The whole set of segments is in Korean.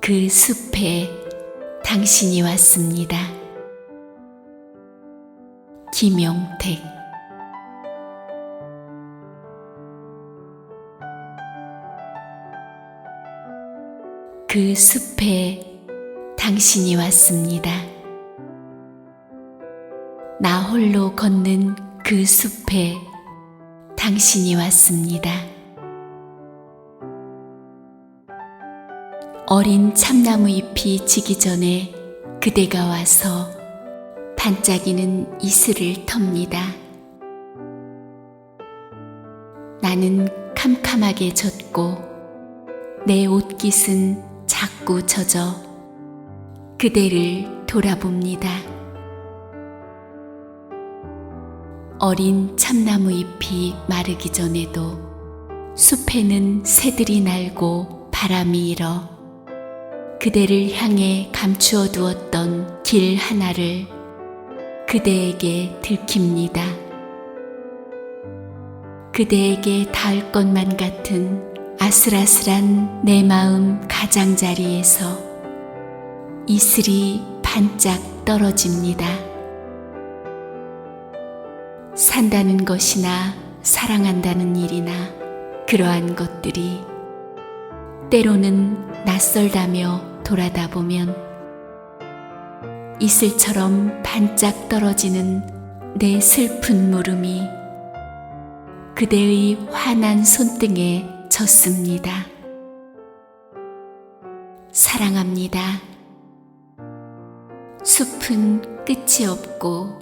그 숲에 당신이 왔습니다. 김용택 그 숲에 당신이 왔습니다. 나 홀로 걷는 그 숲에 당신이 왔습니다. 어린 참나무 잎이 지기 전에 그대가 와서 반짝이는 이슬을 텁니다. 나는 캄캄하게 젖고 내 옷깃은 자꾸 젖어 그대를 돌아봅니다. 어린 참나무 잎이 마르기 전에도 숲에는 새들이 날고 바람이 일어 그대를 향해 감추어 두었던 길 하나를 그대에게 들킵니다. 그대에게 닿을 것만 같은 아슬아슬한 내 마음 가장자리에서 이슬이 반짝 떨어집니다. 산다는 것이나 사랑한다는 일이나 그러한 것들이 때로는 낯설다며 돌아다 보면 이슬처럼 반짝 떨어지는 내 슬픈 물음이 그대의 환한 손등에 졌습니다. 사랑합니다. 숲은 끝이 없고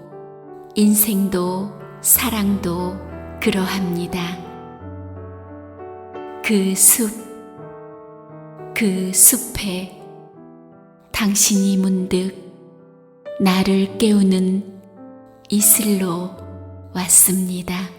인생도 사랑도 그러합니다. 그 숲, 그 숲에 당신이 문득 나를 깨우는 이슬로 왔습니다.